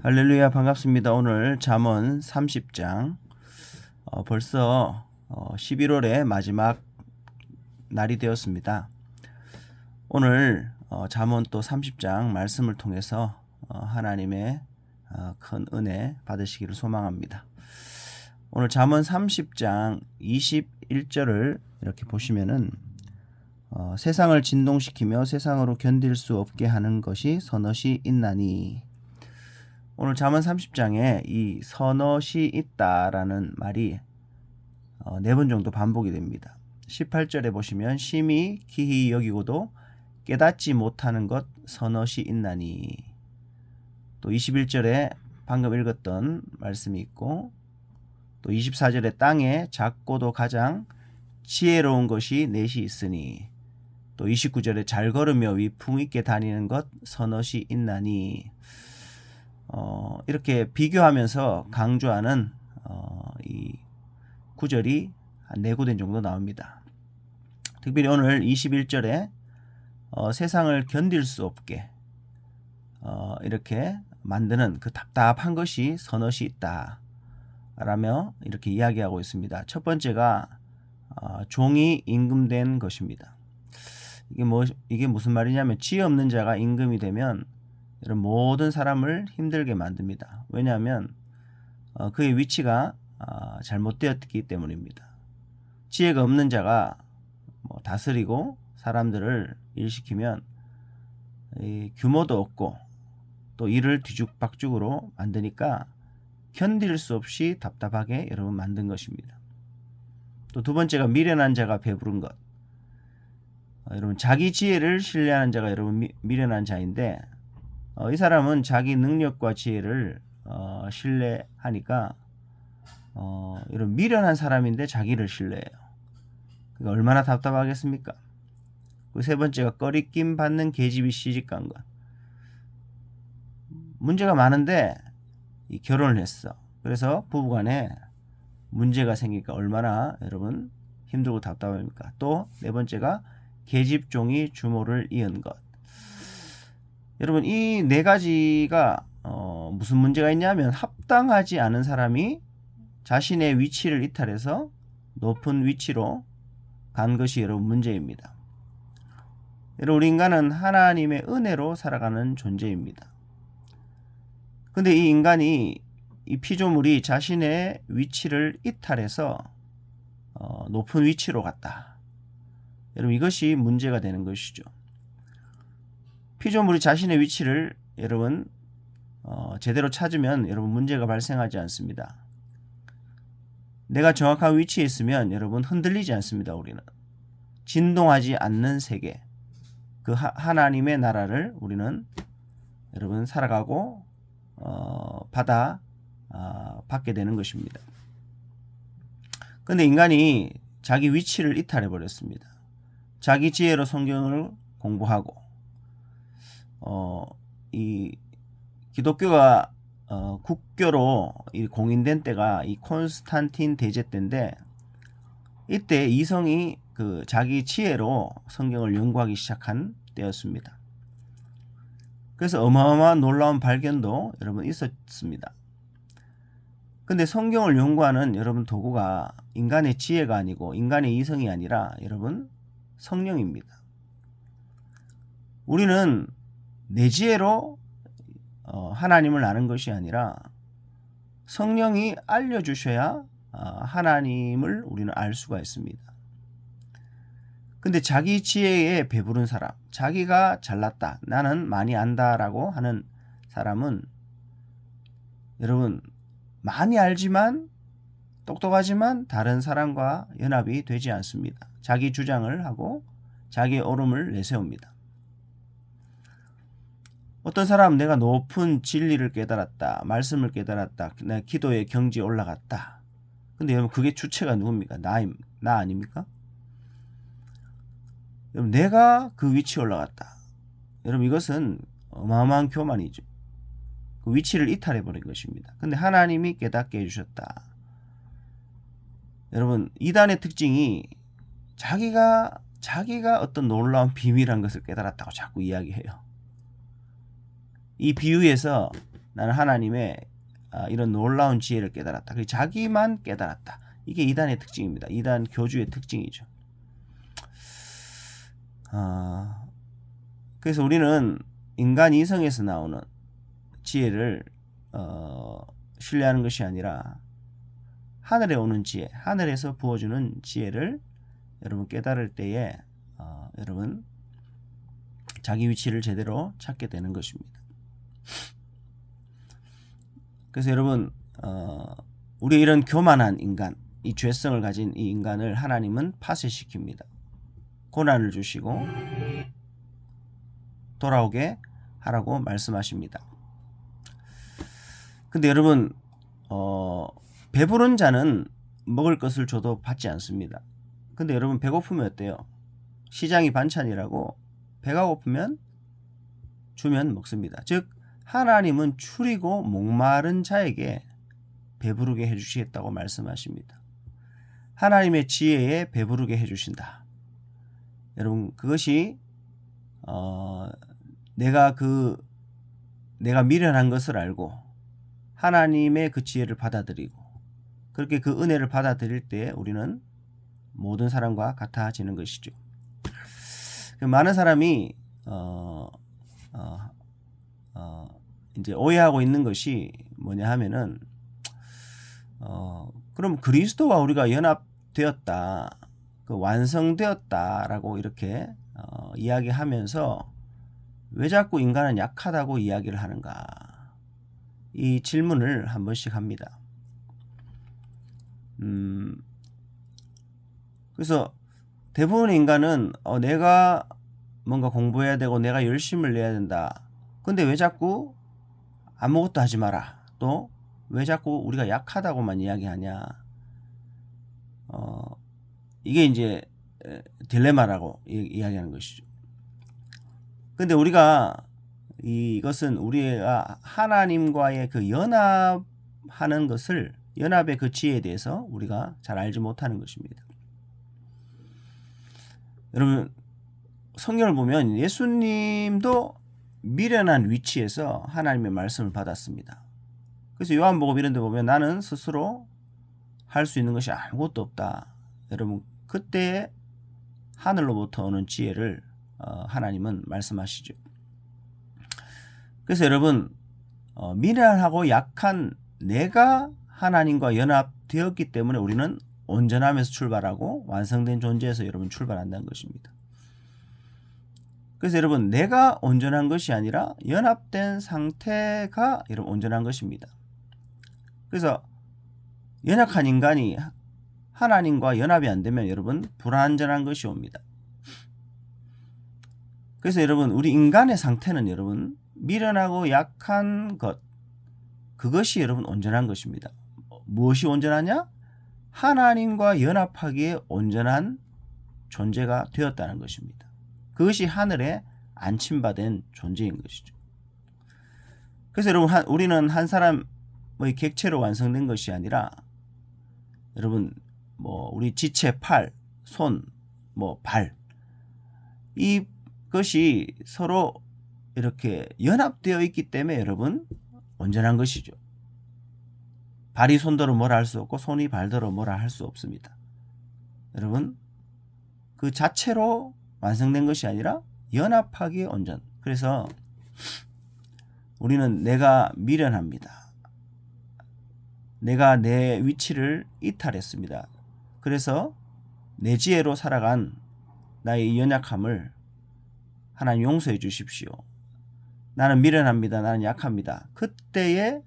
할렐루야 반갑습니다. 오늘 잠언 30장 어, 벌써 어, 11월의 마지막 날이 되었습니다. 오늘 어, 잠언 또 30장 말씀을 통해서 어, 하나님의 어, 큰 은혜 받으시기를 소망합니다. 오늘 잠언 30장 21절을 이렇게 보시면은 어, 세상을 진동시키며 세상으로 견딜 수 없게 하는 것이 선엇이 있나니 오늘 잠언 30장에 이 선엇이 있다라는 말이 어, 네번 정도 반복이 됩니다. 18절에 보시면 심히 기히 여기고도 깨닫지 못하는 것 선엇이 있나니 또 21절에 방금 읽었던 말씀이 있고 또 24절에 땅에 작고도 가장 지혜로운 것이 넷이 있으니 또 29절에 잘 걸으며 위풍 있게 다니는 것 선엇이 있나니 어, 이렇게 비교하면서 강조하는 어, 이 구절이 한네 구된 정도 나옵니다. 특별히 오늘 21절에 어, 세상을 견딜 수 없게 어, 이렇게 만드는 그 답답한 것이 선엇이 있다. 라며 이렇게 이야기하고 있습니다. 첫 번째가 어, 종이 임금된 것입니다. 이게 뭐 이게 무슨 말이냐면 지혜 없는 자가 임금이 되면 이런 모든 사람을 힘들게 만듭니다. 왜냐하면 어, 그의 위치가 어, 잘못되었기 때문입니다. 지혜가 없는 자가 뭐 다스리고 사람들을 일시키면 이 규모도 없고 또 일을 뒤죽박죽으로 만드니까 견딜 수 없이 답답하게 여러분 만든 것입니다. 또 두 번째가 미련한 자가 배부른 것. 어, 여러분 자기 지혜를 신뢰하는 자가 여러분 미, 미련한 자인데 어, 이 사람은 자기 능력과 지혜를 어, 신뢰하니까 어, 이런 미련한 사람인데 자기를 신뢰해요. 그러니까 얼마나 답답하겠습니까? 그 세 번째가 꺼리낌 받는 계집이 시집간 것. 문제가 많은데 이 결혼을 했어. 그래서 부부간에 문제가 생기니까 얼마나 여러분 힘들고 답답합니까? 또 네 번째가 계집종이 주모를 이은 것. 여러분 이 네 가지가 어, 무슨 문제가 있냐면 합당하지 않은 사람이 자신의 위치를 이탈해서 높은 위치로 간 것이 여러분 문제입니다. 여러분 우리 인간은 하나님의 은혜로 살아가는 존재입니다. 근데 이 인간이 이 피조물이 자신의 위치를 이탈해서 어, 높은 위치로 갔다. 여러분 이것이 문제가 되는 것이죠. 피조물이 자신의 위치를 여러분 어, 제대로 찾으면 여러분 문제가 발생하지 않습니다. 내가 정확한 위치에 있으면 여러분 흔들리지 않습니다. 우리는 진동하지 않는 세계 그 하, 하나님의 나라를 우리는 여러분 살아가고 어, 받아 어, 받게 되는 것입니다. 근데 인간이 자기 위치를 이탈해 버렸습니다. 자기 지혜로 성경을 공부하고 어, 이 기독교가 어, 국교로 이 공인된 때가 이 콘스탄틴 대제 때인데 이때 이성이 그 자기 지혜로 성경을 연구하기 시작한 때였습니다. 그래서 어마어마한 놀라운 발견도 여러분 있었습니다. 근데 성경을 연구하는 여러분 도구가 인간의 지혜가 아니고 인간의 이성이 아니라 여러분 성령입니다. 우리는 내 지혜로 어, 하나님을 아는 것이 아니라 성령이 알려주셔야 어, 하나님을 우리는 알 수가 있습니다. 근데 자기 지혜에 배부른 사람, 자기가 잘났다, 나는 많이 안다라고 하는 사람은 여러분 많이 알지만 똑똑하지만 다른 사람과 연합이 되지 않습니다. 자기 주장을 하고 자기 옳음을 내세웁니다. 어떤 사람 내가 높은 진리를 깨달았다. 말씀을 깨달았다. 내 기도의 경지에 올라갔다. 근데 여러분 그게 주체가 누굽니까? 나, 나 아닙니까? 여러분 내가 그 위치에 올라갔다. 여러분 이것은 어마어마한 교만이죠. 그 위치를 이탈해 버린 것입니다. 근데 하나님이 깨닫게 해 주셨다. 여러분 이단의 특징이 자기가 자기가 어떤 놀라운 비밀한 것을 깨달았다고 자꾸 이야기해요. 이 비유에서 나는 하나님의 아, 이런 놀라운 지혜를 깨달았다. 그 자기만 깨달았다. 이게 이단의 특징입니다. 이단 교주의 특징이죠. 아, 그래서 우리는 인간 이성에서 나오는 지혜를 어, 신뢰하는 것이 아니라 하늘에 오는 지혜, 하늘에서 부어주는 지혜를 여러분 깨달을 때에 어, 여러분 자기 위치를 제대로 찾게 되는 것입니다. 그래서 여러분 어, 우리 이런 교만한 인간, 이 죄성을 가진 이 인간을 하나님은 파쇄시킵니다. 고난을 주시고 돌아오게 하라고 말씀하십니다. 근데 여러분 어, 배부른 자는 먹을 것을 줘도 받지 않습니다. 근데 여러분 배고프면 어때요? 시장이 반찬이라고 배가 고프면 주면 먹습니다. 즉 하나님은 추리고 목마른 자에게 배부르게 해주시겠다고 말씀하십니다. 하나님의 지혜에 배부르게 해주신다. 여러분 그것이 어, 내가 그 내가 미련한 것을 알고 하나님의 그 지혜를 받아들이고 그렇게 그 은혜를 받아들일 때 우리는 모든 사람과 같아지는 것이죠. 그 많은 사람이 어, 이제 오해하고 있는 것이 뭐냐 하면은 어, 그럼 그리스도와 우리가 연합되었다, 그 완성되었다라고 이렇게 어, 이야기하면서 왜 자꾸 인간은 약하다고 이야기를 하는가? 이 질문을 한 번씩 합니다. 음, 그래서 대부분의 인간은 어, 내가 뭔가 공부해야 되고 내가 열심을 내야 된다. 근데 왜 자꾸 아무것도 하지 마라. 또 왜 자꾸 우리가 약하다고만 이야기하냐. 어, 이게 이제 에, 딜레마라고 이- 이야기하는 것이죠. 근데 우리가 이것은 우리가 하나님과의 그 연합하는 것을 연합의 그 지혜에 대해서 우리가 잘 알지 못하는 것입니다. 여러분 성경을 보면 예수님도 미련한 위치에서 하나님의 말씀을 받았습니다. 그래서 요한복음 이런 데 보면 나는 스스로 할 수 있는 것이 아무것도 없다. 여러분 그때 하늘로부터 오는 지혜를 어, 하나님은 말씀하시죠. 그래서 여러분 어, 미련하고 약한 내가 하나님과 연합되었기 때문에 우리는 온전함에서 출발하고 완성된 존재에서 여러분 출발한다는 것입니다. 그래서 여러분 내가 온전한 것이 아니라 연합된 상태가 여러분 온전한 것입니다. 그래서 연약한 인간이 하나님과 연합이 안 되면 여러분 불완전한 것이 옵니다. 그래서 여러분 우리 인간의 상태는 여러분 미련하고 약한 것 그것이 여러분 온전한 것입니다. 무엇이 온전하냐? 하나님과 연합하기에 온전한 존재가 되었다는 것입니다. 그것이 하늘에 안침받은 존재인 것이죠. 그래서 여러분 한, 우리는 한 사람의 객체로 완성된 것이 아니라 여러분 뭐 우리 지체 팔, 손, 뭐 발 이것이 서로 이렇게 연합되어 있기 때문에 여러분 온전한 것이죠. 발이 손더러 뭐라 할 수 없고 손이 발더러 뭐라 할 수 없습니다. 여러분 그 자체로 완성된 것이 아니라 연합하기에 온전. 그래서 우리는 내가 미련합니다. 내가 내 위치를 이탈했습니다. 그래서 내 지혜로 살아간 나의 이 연약함을 하나님 용서해 주십시오. 나는 미련합니다. 나는 약합니다. 그때에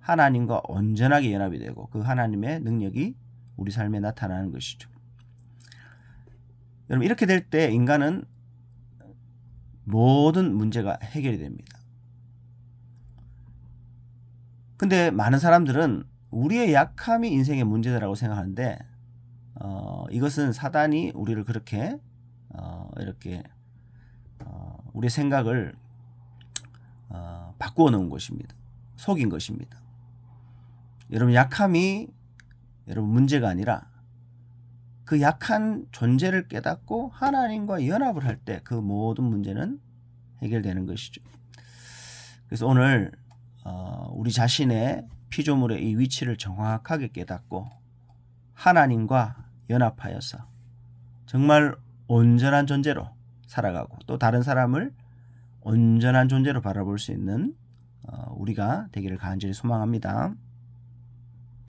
하나님과 온전하게 연합이 되고 그 하나님의 능력이 우리 삶에 나타나는 것이죠. 여러분 이렇게 될 때 인간은 모든 문제가 해결이 됩니다. 근데 많은 사람들은 우리의 약함이 인생의 문제다라고 생각하는데 어, 이것은 사단이 우리를 그렇게 어, 이렇게 어, 우리의 생각을 어, 바꾸어 놓은 것입니다. 속인 것입니다. 여러분 약함이 여러분 문제가 아니라 그 약한 존재를 깨닫고 하나님과 연합을 할 때 그 모든 문제는 해결되는 것이죠. 그래서 오늘 어, 우리 자신의 피조물의 이 위치를 정확하게 깨닫고 하나님과 연합하여서 정말 온전한 존재로 살아가고 또 다른 사람을 온전한 존재로 바라볼 수 있는 어, 우리가 되기를 간절히 소망합니다.